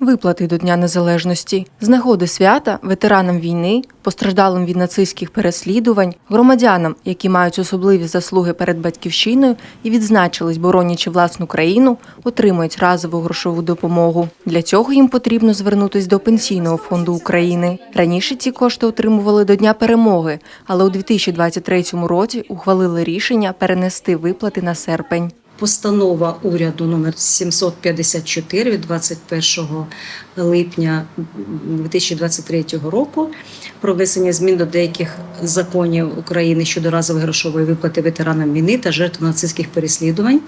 Виплати до Дня Незалежності з нагоди свята ветеранам війни, постраждалим від нацистських переслідувань, громадянам, які мають особливі заслуги перед батьківщиною і відзначились, боронячи власну країну, отримують разову грошову допомогу. Для цього їм потрібно звернутись до Пенсійного фонду України. Раніше ці кошти отримували до Дня перемоги, але у 2023 році ухвалили рішення перенести виплати на серпень. Постанова уряду номер 754 від 21 липня 2023 року про внесення змін до деяких законів України щодо разової грошової виплати ветеранам війни та жертв нацистських переслідувань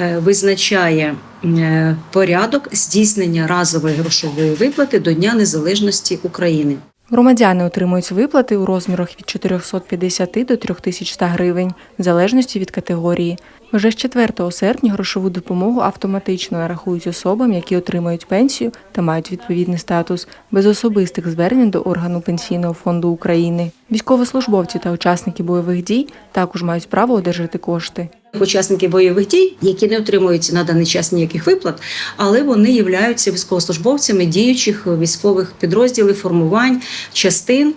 е, визначає е, порядок здійснення разової грошової виплати до Дня Незалежності України. Громадяни отримують виплати у розмірах від 450 до 3100 гривень, в залежності від категорії. Вже з 4 серпня грошову допомогу автоматично нарахують особам, які отримають пенсію та мають відповідний статус, без особистих звернень до органу Пенсійного фонду України. Військовослужбовці та учасники бойових дій також мають право одержати кошти. Учасники бойових дій, які не отримують на даний час ніяких виплат, але вони являються військовослужбовцями діючих військових підрозділів, формувань, частин.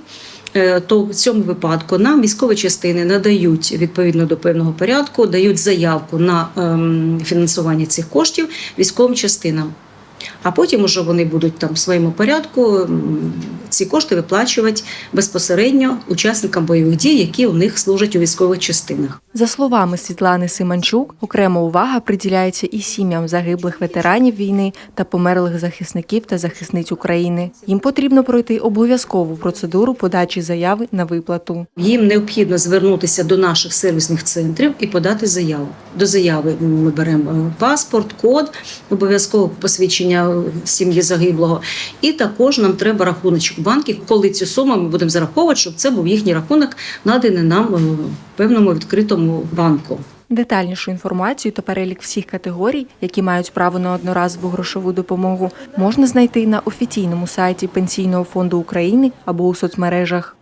Е, То в цьому випадку нам військові частини надають відповідно до певного порядку, дають заявку на ем, фінансування цих коштів військовим частинам. А потім уже вони будуть там в своєму порядку ці кошти виплачувати безпосередньо учасникам бойових дій, які у них служать у військових частинах. За словами Світлани Симанчук, окрема увага приділяється і сім'ям загиблих ветеранів війни та померлих захисників та захисниць України. Їм потрібно пройти обов'язкову процедуру подачі заяви на виплату. Їм необхідно звернутися до наших сервісних центрів і подати заяву. До заяви ми беремо е, паспорт, код, обов'язково посвідчення сім'ї загиблого. І також нам треба рахуночок банків, коли цю суму ми будемо зараховувати, щоб це був їхній рахунок, наданий нам е, в певному відкритому банку. Детальнішу інформацію та перелік всіх категорій, які мають право на одноразову грошову допомогу, можна знайти на офіційному сайті Пенсійного фонду України або у соцмережах.